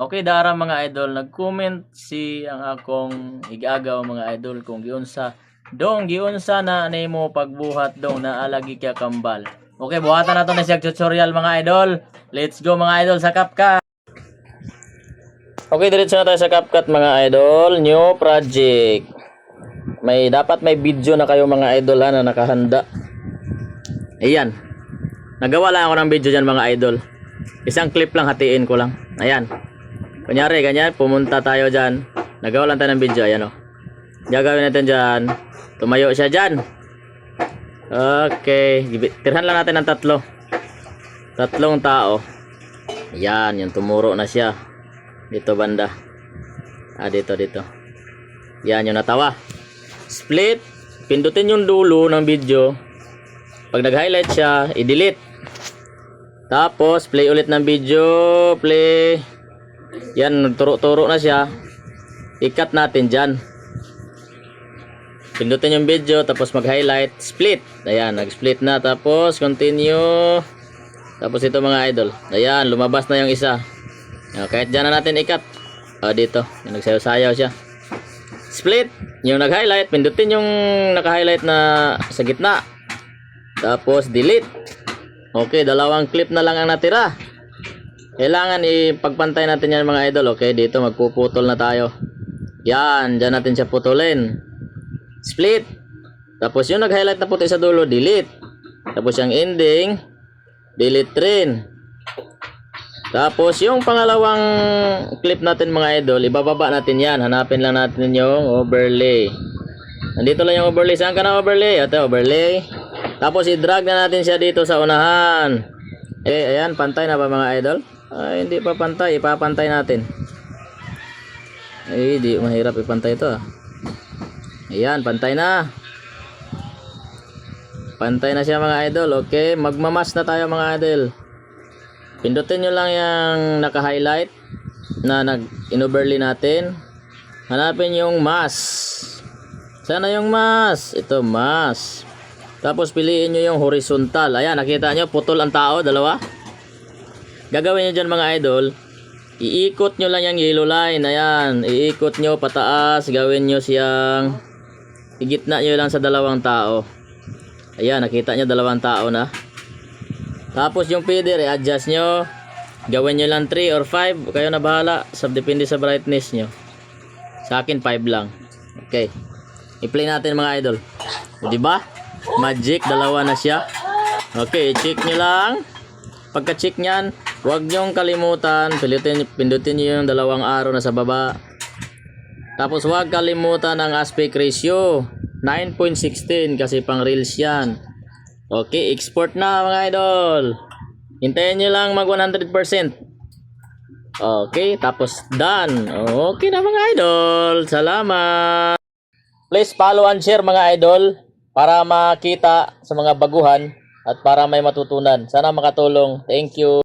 Okay, dara mga idol, nag-comment si ang akong igagaw mga idol kung giunsa dong giunsa na anay mo pagbuhat dong na alagi kya kambal. Okay, buhatan nato na siya tutorial mga idol. Let's go mga idol sa CapCut. Okay, diretso na tayo sa CapCut mga idol. New project. May dapat may video na kayo mga idol ha, na nakahanda. Ayan. Nagawa lang ako ng video dyan mga idol. Isang clip lang hatiin ko lang. Ayan. Kunyari, ganyan, pumunta tayo dyan. Nagawa lang tayo ng video, ayan o. Gagawin natin dyan. Tumayo siya dyan. Okay. Tirhan lang natin ng tatlo. Tatlong tao. Ayan, yung tumuro na siya. Dito banda. Ah, dito, dito. Yan, yung natawa. Split. Pindutin yung dulo ng video. Pag nag-highlight siya, i-delete. Tapos, play ulit ng video. Play. Yan, nagturo-turo na siya. I-cut natin dyan. Pindutin yung video, tapos mag-highlight. Split. Ayan, nag-split na. Tapos, continue. Tapos ito mga idol. Ayan, lumabas na yung isa. Ayan, kahit dyan na natin i-cut. O, dito. Yung nagsayaw-sayaw siya. Split. Yung nag-highlight, pindutin yung naka-highlight na sa gitna. Tapos, delete. Okay, dalawang clip na lang ang natira. Kailangan ipagpantay natin yan mga idol. Okay, dito magpuputol na tayo. Yan, dyan natin siya putulin. Split. Tapos yung nag-highlight na puti sa dulo, delete. Tapos yung ending, delete rin. Tapos yung pangalawang clip natin mga idol, ibababa natin yan. Hanapin lang natin yung overlay. Nandito lang yung overlay. Saan ka na overlay? Ito, overlay. Tapos i-drag na natin siya dito sa unahan. Eh, ayan, pantay na ba mga idol? Ay, hindi pa pantay. Ipapantay natin. Ay, di mahirap ipantay ito ah. Ayan, pantay na. Pantay na siya mga idol. Okay, magmamas na tayo mga idol. Pindutin nyo lang yung naka-highlight na nag-inoverlay natin. Hanapin yung mask. Sana yung mask. Ito, mask. Tapos piliin nyo yung horizontal. Ayan, nakita nyo, putol ang tao, dalawa. Gagawin nyo dyan mga idol. Iikot nyo lang yung yellow line. Ayan, iikot nyo pataas. Gawin nyo siyang igitna nyo lang sa dalawang tao. Ayan, nakita nyo dalawang tao na. Tapos yung feather, i-adjust nyo. Gawin nyo lang 3 or 5. Kayo na bahala. Sab depende sa brightness nyo. Sa akin 5 lang. Okay. I-play natin mga idol. Di ba? Magic, dalawa na siya. Okay, check nyo lang. Pagka-check nyan, huwag nyong kalimutan. Pindutin, pindutin nyo yung dalawang arrow na sa baba. Tapos huwag kalimutan ang aspect ratio. 9.16 kasi pang reels yan. Okay, export na mga idol. Hintayin nyo lang mag 100%. Okay, tapos done. Okay na mga idol. Salamat. Please follow and share mga idol para makita sa mga baguhan at para may matutunan. Sana makatulong. Thank you.